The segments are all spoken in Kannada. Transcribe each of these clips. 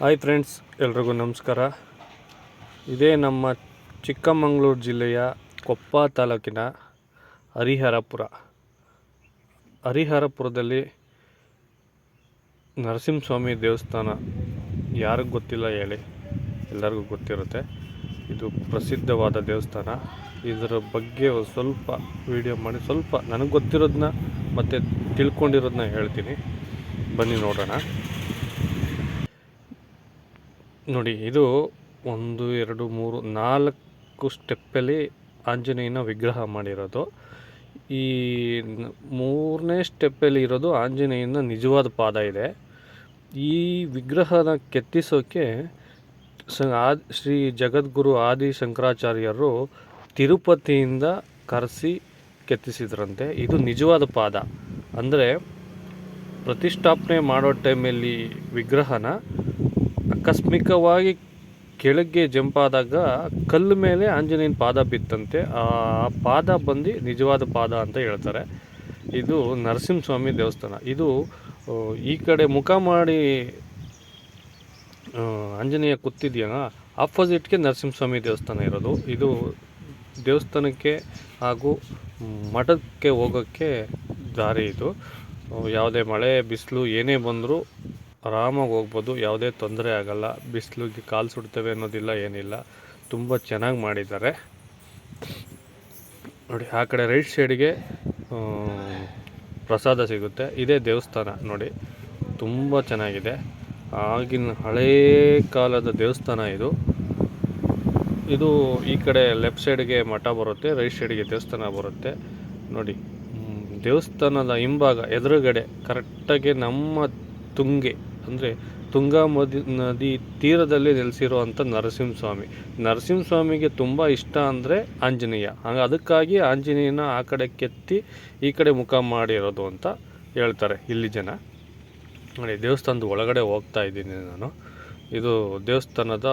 ಹಾಯ್ ಫ್ರೆಂಡ್ಸ್ ಎಲ್ರಿಗೂ ನಮಸ್ಕಾರ. ಇದೇ ನಮ್ಮ ಚಿಕ್ಕಮಗಳೂರು ಜಿಲ್ಲೆಯ ಕೊಪ್ಪ ತಾಲೂಕಿನ ಹರಿಹರಪುರ. ಹರಿಹರಪುರದಲ್ಲಿ ನರಸಿಂಹಸ್ವಾಮಿ ದೇವಸ್ಥಾನ ಯಾರಿಗೂ ಗೊತ್ತಿಲ್ಲ ಹೇಳಿ ಎಲ್ಲರಿಗೂ ಗೊತ್ತಿರುತ್ತೆ. ಇದು ಪ್ರಸಿದ್ಧವಾದ ದೇವಸ್ಥಾನ. ಇದರ ಬಗ್ಗೆ ಸ್ವಲ್ಪ ವಿಡಿಯೋ ಮಾಡಿ, ಸ್ವಲ್ಪ ನನಗೆ ಗೊತ್ತಿರೋದನ್ನ ಮತ್ತು ತಿಳ್ಕೊಂಡಿರೋದನ್ನ ಹೇಳ್ತೀನಿ. ಬನ್ನಿ ನೋಡೋಣ. ನೋಡಿ, ಇದು ಒಂದು, ಎರಡು, ಮೂರು, ನಾಲ್ಕು ಸ್ಟೆಪ್ಪಲ್ಲಿ ಆಂಜನೇಯನ ವಿಗ್ರಹ ಮಾಡಿರೋದು. ಈ ಮೂರನೇ ಸ್ಟೆಪ್ಪಲ್ಲಿ ಇರೋದು ಆಂಜನೇಯನ ನಿಜವಾದ ಪಾದ ಇದೆ. ಈ ವಿಗ್ರಹನ ಕೆತ್ತಿಸೋಕೆ ಸ ಶ್ರೀ ಜಗದ್ಗುರು ಆದಿ ಶಂಕರಾಚಾರ್ಯರು ತಿರುಪತಿಯಿಂದ ಕರೆಸಿ ಕೆತ್ತಿಸಿದ್ರಂತೆ. ಇದು ನಿಜವಾದ ಪಾದ. ಅಂದರೆ ಪ್ರತಿಷ್ಠಾಪನೆ ಮಾಡೋ ಟೈಮಲ್ಲಿ ವಿಗ್ರಹನ ಆಕಸ್ಮಿಕವಾಗಿ ಕೆಳಗೆ ಜಂಪಾದಾಗ ಕಲ್ಲು ಮೇಲೆ ಆಂಜನೇಯನ ಪಾದ ಬಿತ್ತಂತೆ. ಆ ಪಾದ ಬಂದು ನಿಜವಾದ ಪಾದ ಅಂತ ಹೇಳ್ತಾರೆ. ಇದು ನರಸಿಂಹಸ್ವಾಮಿ ದೇವಸ್ಥಾನ. ಇದು ಈ ಕಡೆ ಮುಖ ಮಾಡಿ ಆಂಜನೇಯ ಕೂತಿದೆಯಲ್ಲ ಆಪೋಸಿಟ್ಗೆ ನರಸಿಂಹಸ್ವಾಮಿ ದೇವಸ್ಥಾನ ಇರೋದು. ಇದು ದೇವಸ್ಥಾನಕ್ಕೆ ಹಾಗೂ ಮಠಕ್ಕೆ ಹೋಗೋಕ್ಕೆ ದಾರಿ ಇದು. ಯಾವುದೇ ಮಳೆ, ಬಿಸಿಲು ಏನೇ ಬಂದರೂ ಆರಾಮಾಗಿ ಹೋಗ್ಬೋದು, ಯಾವುದೇ ತೊಂದರೆ ಆಗಲ್ಲ. ಬಿಸಿಲಿಗೆ ಕಾಲು ಸುಡ್ತೇವೆ ಅನ್ನೋದಿಲ್ಲ, ಏನಿಲ್ಲ. ತುಂಬ ಚೆನ್ನಾಗಿ ಮಾಡಿದ್ದಾರೆ. ನೋಡಿ, ಆ ಕಡೆ ರೈಟ್ ಸೈಡ್ಗೆ ಪ್ರಸಾದ ಸಿಗುತ್ತೆ. ಇದೇ ದೇವಸ್ಥಾನ, ನೋಡಿ. ತುಂಬ ಚೆನ್ನಾಗಿದೆ. ಆಗಿನ ಹಳೇ ಕಾಲದ ದೇವಸ್ಥಾನ ಇದು. ಇದು ಈ ಕಡೆ ಲೆಫ್ಟ್ ಸೈಡ್ಗೆ ಮಠ ಬರುತ್ತೆ ರೈಟ್ ಸೈಡ್ಗೆ ದೇವಸ್ಥಾನ ಬರುತ್ತೆ. ನೋಡಿ ದೇವಸ್ಥಾನದ ಹಿಂಭಾಗ, ಎದುರುಗಡೆ ಕರೆಕ್ಟಾಗಿ ನಮ್ಮ ತುಂಗೆ. ಅಂದರೆ ತುಂಗಾ ಮದಿ ನದಿ ತೀರದಲ್ಲಿ ನೆಲೆಸಿರುವಂಥ ನರಸಿಂಹಸ್ವಾಮಿ. ನರಸಿಂಹಸ್ವಾಮಿಗೆ ತುಂಬ ಇಷ್ಟ ಅಂದರೆ ಆಂಜನೇಯ. ಹಂಗೆ ಅದಕ್ಕಾಗಿ ಆಂಜನೇಯನ ಆ ಕಡೆ ಕೆತ್ತಿ ಈ ಕಡೆ ಮುಖ ಮಾಡಿರೋದು ಅಂತ ಹೇಳ್ತಾರೆ ಇಲ್ಲಿ ಜನ. ನೋಡಿ, ದೇವಸ್ಥಾನದ ಒಳಗಡೆ ಹೋಗ್ತಾ ಇದ್ದೀನಿ ನಾನು. ಇದು ದೇವಸ್ಥಾನದ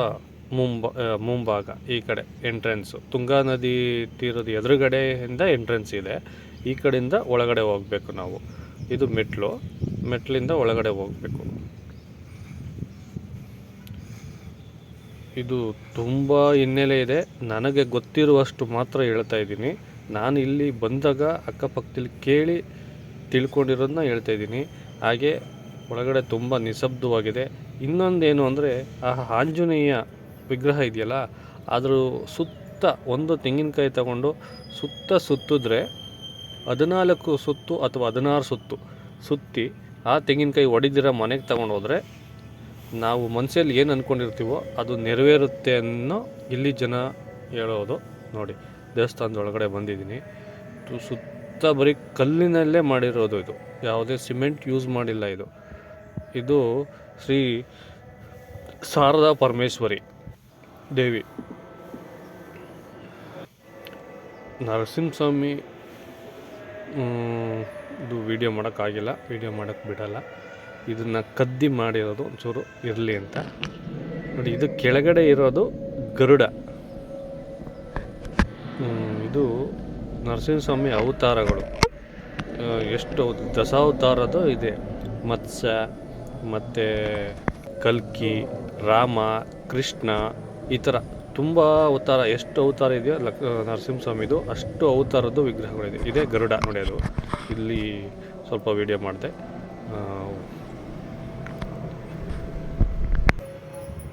ಮುಂಬ ಮುಂಭಾಗ ಈ ಕಡೆ ಎಂಟ್ರೆನ್ಸು ತುಂಗಾ ನದಿ ತೀರದ ಎದುರುಗಡೆಯಿಂದ ಎಂಟ್ರೆನ್ಸ್ ಇದೆ. ಈ ಕಡೆಯಿಂದ ಒಳಗಡೆ ಹೋಗಬೇಕು ನಾವು. ಇದು ಮೆಟ್ಲು. ಮೆಟ್ಲಿಂದ ಒಳಗಡೆ ಹೋಗಬೇಕು. ಇದು ತುಂಬ ಹಿನ್ನೆಲೆ ಇದೆ. ನನಗೆ ಗೊತ್ತಿರುವಷ್ಟು ಮಾತ್ರ ಹೇಳ್ತಾ ಇದ್ದೀನಿ. ನಾನು ಇಲ್ಲಿ ಬಂದಾಗ ಅಕ್ಕಪಕ್ಕದಲ್ಲಿ ಕೇಳಿ ತಿಳ್ಕೊಂಡಿರೋದನ್ನ ಹೇಳ್ತಾ ಇದ್ದೀನಿ. ಹಾಗೆ ಒಳಗಡೆ ತುಂಬ ನಿಶಬ್ದವಾಗಿದೆ. ಇನ್ನೊಂದೇನು ಅಂದರೆ, ಆ ಆಂಜನೇಯ ವಿಗ್ರಹ ಇದೆಯಲ್ಲ, ಅದರ ಸುತ್ತ ಒಂದು ತೆಂಗಿನಕಾಯಿ ತಗೊಂಡು ಸುತ್ತ ಸುತ್ತಿದ್ರೆ ಹದಿನಾಲ್ಕು ಸುತ್ತು ಅಥವಾ ಹದಿನಾರು ಸುತ್ತು ಸುತ್ತಿ ಆ ತೆಂಗಿನಕಾಯಿ ಒಡೆದಿರೋ ಮನೆಗೆ ತಗೊಂಡೋದ್ರೆ ನಾವು ಮನಸ್ಸಲ್ಲಿ ಏನು ಅಂದ್ಕೊಂಡಿರ್ತೀವೋ ಅದು ನೆರವೇರುತ್ತೆ ಅನ್ನೋ ಇಲ್ಲಿ ಜನ ಹೇಳೋದು. ನೋಡಿ ದೇವಸ್ಥಾನದ ಒಳಗಡೆ ಬಂದಿದ್ದೀನಿ ಸುತ್ತ ಬರೀ ಕಲ್ಲಿನಲ್ಲೇ ಮಾಡಿರೋದು ಇದು. ಯಾವುದೇ ಸಿಮೆಂಟ್ ಯೂಸ್ ಮಾಡಿಲ್ಲ ಇದು. ಇದು ಶ್ರೀ ಶಾರದಾ ಪರಮೇಶ್ವರಿ ದೇವಿ. ನರಸಿಂಹಸ್ವಾಮಿ ಇದು ವಿಡಿಯೋ ಮಾಡೋಕ್ಕಾಗಿಲ್ಲ. ವೀಡಿಯೋ ಮಾಡೋಕ್ಕೆ ಬಿಡಲ್ಲ. ಇದನ್ನು ಕದ್ದಿ ಮಾಡಿರೋದು ಒಂಚೂರು ಇರಲಿ ಅಂತ. ನೋಡಿ, ಇದು ಕೆಳಗಡೆ ಇರೋದು ಗರುಡ. ಇದು ನರಸಿಂಹಸ್ವಾಮಿ ಅವತಾರಗಳು. ಎಷ್ಟು ದಶಾವತಾರದ್ದು ಇದೆ. ಮತ್ಸ್ಯ ಮತ್ತು ಕಲ್ಕಿ, ರಾಮ, ಕೃಷ್ಣ, ಈ ಥರ ತುಂಬ ಅವತಾರ, ಎಷ್ಟು ಅವತಾರ ಇದೆಯೋ ಲಕ್ ನರಸಿಂಹಸ್ವಾಮಿದು ಅಷ್ಟು ಅವತಾರದ್ದು ವಿಗ್ರಹಗಳಿದೆ. ಇದೇ ಗರುಡ ನೋಡಿ ಅದು. ಇಲ್ಲಿ ಸ್ವಲ್ಪ ವಿಡಿಯೋ ಮಾಡಿದೆ.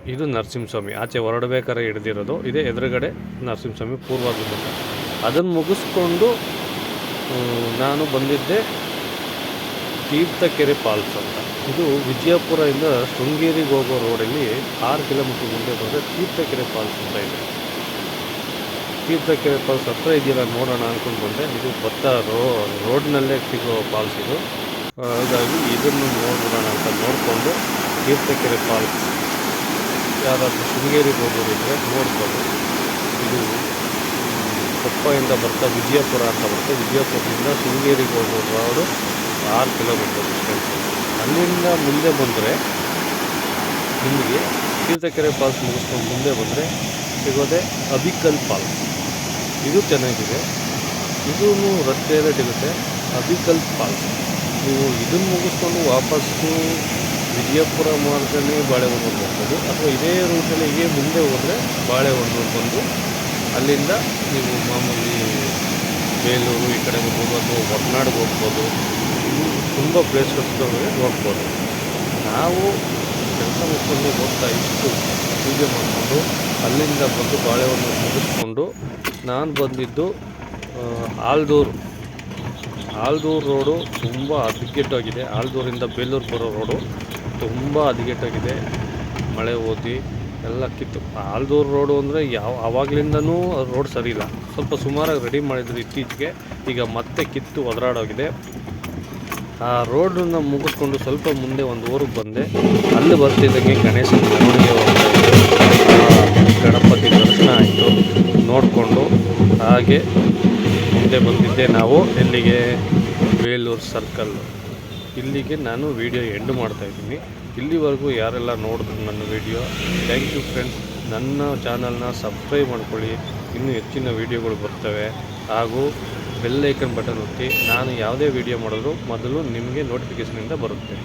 ಇದು ನರಸಿಂಹಸ್ವಾಮಿ. ಆಚೆ ಹೊರಡಬೇಕಾದ್ರೆ ಹಿಡ್ದಿರೋದು. ಇದೇ ಎದುರುಗಡೆ ನರಸಿಂಹಸ್ವಾಮಿ ಪೂರ್ವಾಭಿಮುಖ. ಅದನ್ನು ಮುಗಿಸ್ಕೊಂಡು ನಾನು ಬಂದಿದ್ದೆ ತೀರ್ಥಕೆರೆ ಫಾಲ್ಸ್ ಅಂತ. ಇದು ವಿಜಯಪುರದಿಂದ ಶೃಂಗೇರಿಗೆ ಹೋಗೋ ರೋಡಲ್ಲಿ ಆರು ಕಿಲೋಮೀಟ್ರ್ ಮುಂದೆ ಬಂದರೆ ತೀರ್ಥಕೆರೆ ಫಾಲ್ಸ್ ಅಂತ ಇದೆ. ತೀರ್ಥಕೆರೆ ಫಾಲ್ಸ್ ಹತ್ರ ಇದೆಯಲ್ಲ ನೋಡೋಣ ಅಂದ್ಕೊಂಡು ಬಂದೆ. ಇದು ಭತ್ತ ರೋ, ರೋಡ್ನಲ್ಲೇ ಸಿಗೋ ಫಾಲ್ಸ್ ಇದು. ಹಾಗಾಗಿ ಇದನ್ನು ನೋಡೋಣ ಅಂತ ನೋಡಿಕೊಂಡು ತೀರ್ಥಕೆರೆ ಫಾಲ್ಸ್ ಯಾರಾದರೂ ಶೃಂಗೇರಿಗೆ ಹೋಗೋರಿದ್ರೆ ನೋಡ್ಬೋದು ಇದು ಕೊಪ್ಪಯಿಂದ ಬರ್ತಾ ವಿಜಯಪುರ ಅಂತ ಬರುತ್ತೆ. ವಿಜಯಪುರದಿಂದ ಶೃಂಗೇರಿಗೆ ಹೋಗೋ ರೋಡು ಆರು ಕಿಲೋಮೀಟರ್ ಡಿಸ್ಟೆನ್ಸ್ ಅಲ್ಲಿಂದ ಮುಂದೆ ಬಂದರೆ ನಿಮಗೆ ತೀರ್ಥಕೆರೆ ಫಾಲ್ಸ್ ಮುಗಿಸ್ಕೊಂಡು ಮುಂದೆ ಬಂದರೆ ಸಿಗೋದೆ ಅಬಿಕಲ್ ಫಾಲ್ಸ್ ಇದು ಚೆನ್ನಾಗಿದೆ. ಇದೂ ರಸ್ತೆಯಲ್ಲೇ ಸಿಗುತ್ತೆ ಅಬಿಕಲ್ ಫಾಲ್ಸ್ ನೀವು ಇದನ್ನು ಮುಗಿಸ್ಕೊಂಡು ವಾಪಸ್ಸು ವಿಜಯಪುರ ಮಾರ್ಗನೇ ಬಾಳೆಹೊನ್ನೂರು ಬರ್ಬೋದು ಅಥವಾ ಇದೇ ರೂಟಲ್ಲಿ ಹೀಗೆ ಮುಂದೆ ಹೋದರೆ ಬಾಳೆಹೊನ್ನೂರು ಬಂದು ಅಲ್ಲಿಂದ ನೀವು ಮಾಮೂಲಿ ಬೇಲೂರು ಈ ಕಡೆ ಹೋಗ್ಬೋದು ಅಥವಾ ಹೊರನಾಡಿಗೆ ಹೋಗ್ಬೋದು. ತುಂಬ ಪ್ಲೇಸ್ಗಳಿಗೆ ನೋಡ್ಬೋದು. ನಾವು ಕೆಲಸ ಮುಗಿಸ್ಕೊಂಡು ಹೋಗ್ತಾ ಇಷ್ಟು ಪೂಜೆ ಮಾಡಿಕೊಂಡು ಅಲ್ಲಿಂದ ಬಂದು ಬಾಳೆಹೊನ್ನೂರು ಮುಗಿಸ್ಕೊಂಡು ನಾನು ಬಂದಿದ್ದು ಆಲ್ದೂರು. ಆಲ್ದೂರು ರೋಡು ತುಂಬ ಹದಗೆಟ್ಟೋಗಿದೆ ಆಲ್ದೂರಿಂದ ಬೇಲೂರು ಬರೋ ರೋಡು. ತುಂಬ ಹದಗೆಟ್ಟೋಗಿದೆ. ಮಳೆ ಓದಿ ಎಲ್ಲ ಕಿತ್ತು. ಆಲ್ದೂರು ರೋಡು ಅಂದರೆ ಯಾವ ಆವಾಗಲಿಂದನೂ ರೋಡ್ ಸರಿ ಇಲ್ಲ. ಸ್ವಲ್ಪ ಸುಮಾರಾಗಿ ರೆಡಿ ಮಾಡಿದ್ರು ಇತ್ತೀಚೆಗೆ. ಈಗ ಮತ್ತೆ ಕಿತ್ತು ಒದರಾಡೋಗಿದೆ. ಆ ರೋಡನ್ನು ಮುಗಿಸ್ಕೊಂಡು ಸ್ವಲ್ಪ ಮುಂದೆ ಒಂದು ಊರಿಗೆ ಬಂದೆ. ಅಲ್ಲಿ ಬರ್ತಿದ್ದಂಗೆ ಗಣೇಶನ ಮೆರವಣಿಗೆ ಗಣಪತಿ ದರ್ಶನ ಆಯಿತು. ನೋಡಿಕೊಂಡು ಹಾಗೆ ಮುಂದೆ ಬಂದಿದ್ದೆ ನಾವು. ಎಲ್ಲಿಗೆ ಬೇಲೂರು ಸರ್ಕಲ್ ಇಲ್ಲಿಗೆ ನಾನು ವಿಡಿಯೋ ಎಂಡ್ ಮಾಡ್ತಾ ಇದ್ದೀನಿ. ಇಲ್ಲಿವರೆಗೂ ಯಾರೆಲ್ಲ ನೋಡಿದ್ರು ನನ್ನ ವಿಡಿಯೋ ಥ್ಯಾಂಕ್ ಯು ಫ್ರೆಂಡ್ಸ್ ನನ್ನ ಚಾನಲ್ನ ಸಬ್ಸ್ಕ್ರೈಬ್ ಮಾಡ್ಕೊಳ್ಳಿ. ಇನ್ನೂ ಹೆಚ್ಚಿನ ವಿಡಿಯೋಗಳು ಬರ್ತವೆ. ಹಾಗೂ ಬೆಲ್ಲೈಕನ್ ಬಟನ್ ಒತ್ತಿ. ನಾನು ಯಾವುದೇ ವಿಡಿಯೋ ಮಾಡಿದ್ರು ಮೊದಲು ನಿಮಗೆ ನೋಟಿಫಿಕೇಷನಿಂದ ಬರುತ್ತೆ.